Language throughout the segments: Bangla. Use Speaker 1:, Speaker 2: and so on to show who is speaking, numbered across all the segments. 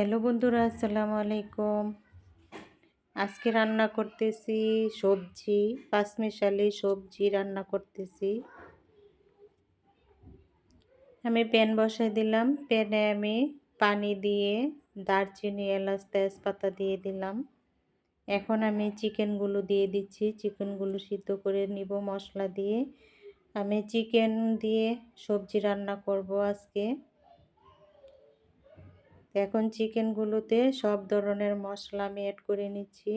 Speaker 1: হ্যালো বন্ধুরা, আসসালামু আলাইকুম। আজকে রান্না করতেছি সবজি পাঁচমিশালি সবজি রান্না করতেছি। আমি প্যান বসাই দিলাম, প্যানে আমি পানি দিয়ে দারচিনি, এলাচ, তেজপাতা দিয়ে দিলাম। এখন আমি চিকেনগুলো দিয়ে দিচ্ছি, চিকেনগুলো সিদ্ধ করে নিব মশলা দিয়ে। আমি চিকেন দিয়ে সবজি রান্না করব আজকে। এখন চিকেনগুলোতে সব ধরনের মশলা আমি অ্যাড করে নিচ্ছি।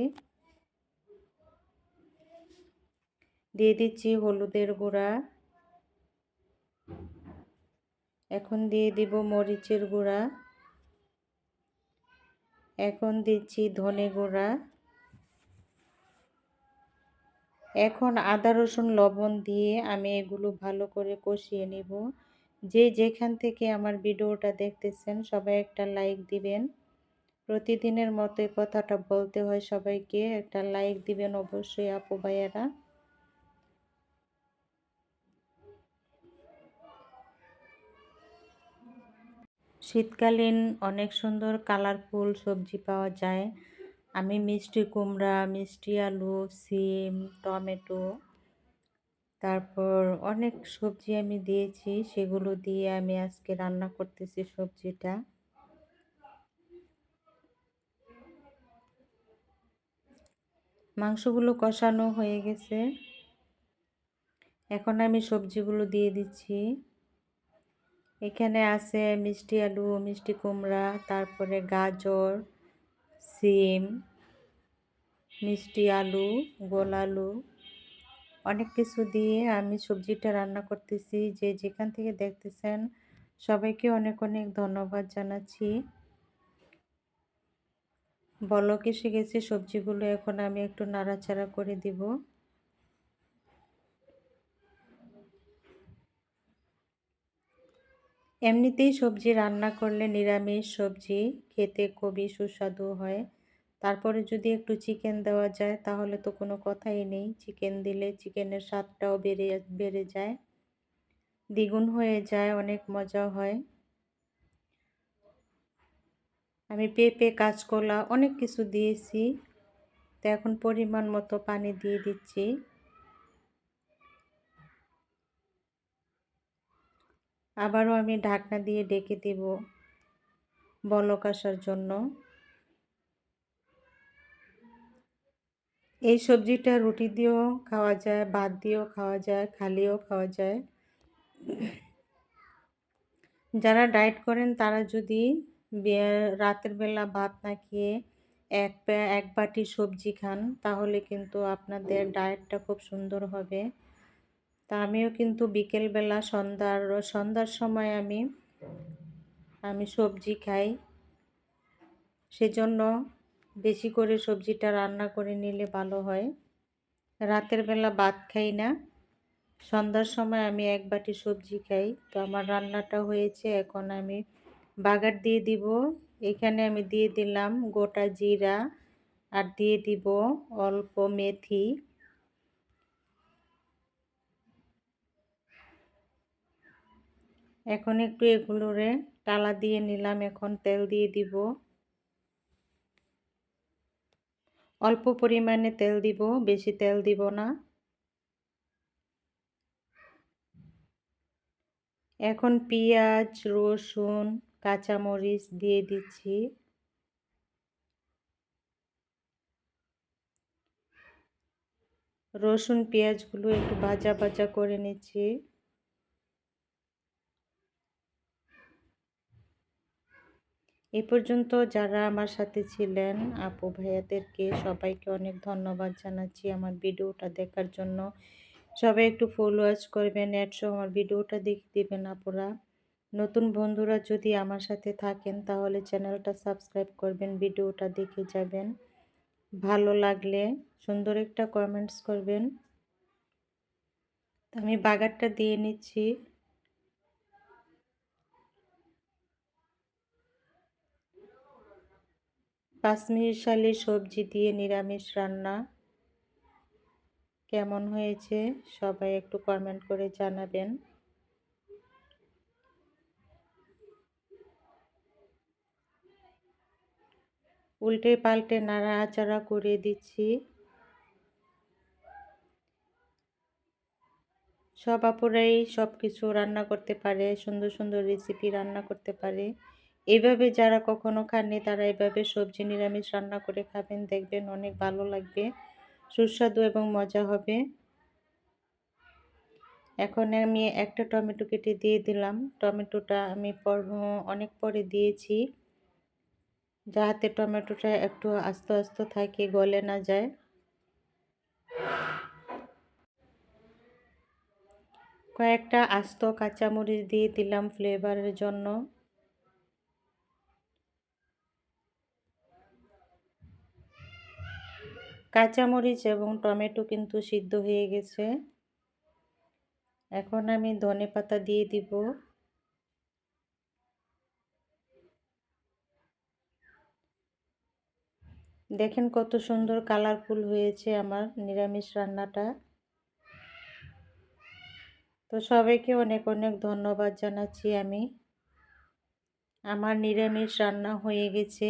Speaker 1: দিয়ে দিচ্ছি হলুদের গুঁড়া। এখন দিয়ে দিব মরিচের গুঁড়া। এখন দিচ্ছি ধনে গুঁড়া। এখন আদা, রসুন, লবণ দিয়ে আমি এগুলো ভালো করে কষিয়ে নিব। যে যেখান থেকে আমার ভিডিওটা দেখতেছেন, সবাই একটা লাইক দিবেন। প্রতিদিনের মতো কথাটা বলতে হয় সবাইকে, একটা লাইক দিবেন অবশ্যই আপু ভাইয়ারা। শীতকালীন অনেক সুন্দর কালারফুল সবজি পাওয়া যায়। আমি মিষ্টি কুমড়া, মিষ্টি আলু, সিম, টমেটো তারপর অনেক সবজি আমি দিয়েছি, সেগুলো দিয়ে আমি আজকে রান্না করতেছি সবজিটা। মাংসগুলো কষানো হয়ে গেছে। এখন আমি সবজিগুলো দিয়ে দিচ্ছি। এখানে আছে মিষ্টি আলু, মিষ্টি কুমড়া, তারপরে গাজর, সিম, মিষ্টি আলু, গোল আলু। অনেক কিছু দিয়ে আমি সবজিটা রান্না করতেছি। যে যেখান থেকে দেখতেছেন, সবাইকে অনেক অনেক ধন্যবাদ জানাচ্ছি। বলক এসে গেছে, সবজিগুলো এখন আমি একটু নাড়াচাড়া করে দিব। এমনিতেই সবজি রান্না করলে নিরামিষ সবজি খেতে খুবই সুস্বাদু হয়। তারপরে যদি একটু চিকেন দেওয়া যায়, তাহলে তো কোনো কথাই নেই। চিকেন দিলে চিকেনের স্বাদটাও বেড়ে বেড়ে যায়। দ্বিগুণ হয়ে যায়, অনেক মজা হয়। আমি পেঁপে, কাঁচকলা অনেক কিছু দিয়েছি। তো এখন পরিমাণ মতো পানি দিয়ে দিচ্ছি। আবারও আমি ঢাকনা দিয়ে ডেকে দেব বলক আসার জন্য। এই সবজিটা রুটি দিয়েও খাওয়া যায়, ভাত দিয়েও খাওয়া যায়, খালিও খাওয়া যায়। যারা ডায়েট করেন তারা যদি রাতের বেলা ভাত না খেয়ে এক এক বাটি সবজি খান, তাহলে কিন্তু আপনাদের ডায়েটটা খুব সুন্দর হবে। তা আমিও কিন্তু বিকেলবেলা সন্ধ্যার সন্ধ্যার সময় আমি আমি সবজি খাই। সেজন্য বেশি করে সবজিটা রান্না করে নিলে ভালো হয়। রাতের বেলা ভাত খাই না। সন্ধ্যার সময় আমি এক বাটি সবজি খাই। তো আমার রান্নাটা হয়েছে, এখন আমি বাগার দিয়ে দিব। এখানে আমি দিয়ে দিলাম গোটা জিরা আর দিয়ে দিব অল্প মেথি। এখন একটু এগুলোরে টালা দিয়ে নিলাম, এখন তেল দিয়ে দিব। অল্প পরিমাণে তেল দিব, বেশি তেল দিব না। এখন পেঁয়াজ, রসুন, কাঁচামরিচ দিয়ে দিচ্ছি। রসুন, পেঁয়াজগুলো একটু ভাজা ভাজা করে নিচ্ছি। এ পর্যন্ত যারা আমার সাথে ছিলেন, আপু ভাইয়াদেরকে সবাইকে অনেক ধন্যবাদ জানাচ্ছি আমার ভিডিওটা দেখার জন্য। সবাই একটু ফলোয়ার্স করবেন অ্যাডসহ আমার ভিডিওটা দেখে দেবেন আপুরা। নতুন বন্ধুরা যদি আমার সাথে থাকেন, তাহলে চ্যানেলটা সাবস্ক্রাইব করবেন, ভিডিওটা দেখে যাবেন। ভালো লাগলে সুন্দর একটা কমেন্টস করবেন। আমি বাগারটা দিয়ে নিচ্ছি। পাঁচমিশালি সবজি দিয়ে নিরামিষ রান্না। কেমন হয়েছে? সবাই একটু কমেন্ট করে জানাবেন। উল্টে পাল্টে নাড়া নাড়াচাড়া করে দিচ্ছি। সব আপুরাই সব কিছু রান্না করতে পারে, সুন্দর সুন্দর রেসিপি রান্না করতে পারে। এইভাবে যারা কখনো খাননি, তারা এভাবে সবজি নিরামিষ রান্না করে খাবেন। দেখবেন অনেক ভালো লাগবে, সুস্বাদু এবং মজা হবে। এখন আমি একটা টমেটো কেটে দিয়ে দিলাম। টমেটোটা আমি পর অনেক পরে দিয়েছি। যাতে টমেটোটা একটু আস্তে আস্তে থাকে, গলে না যায়। কয়েকটা আস্ত কাঁচামরিচ দিয়ে দিলাম ফ্লেভারের জন্য। কাঁচামরিচ এবং টমেটো কিন্তু সিদ্ধ হয়ে গেছে। এখন আমি ধনে পাতা দিয়ে দিব। দেখেন কত সুন্দর কালারফুল হয়েছে আমার নিরামিষ রান্নাটা। তো সবাইকে অনেক অনেক ধন্যবাদ জানাচ্ছি আমি। আমার নিরামিষ রান্না হয়ে গেছে।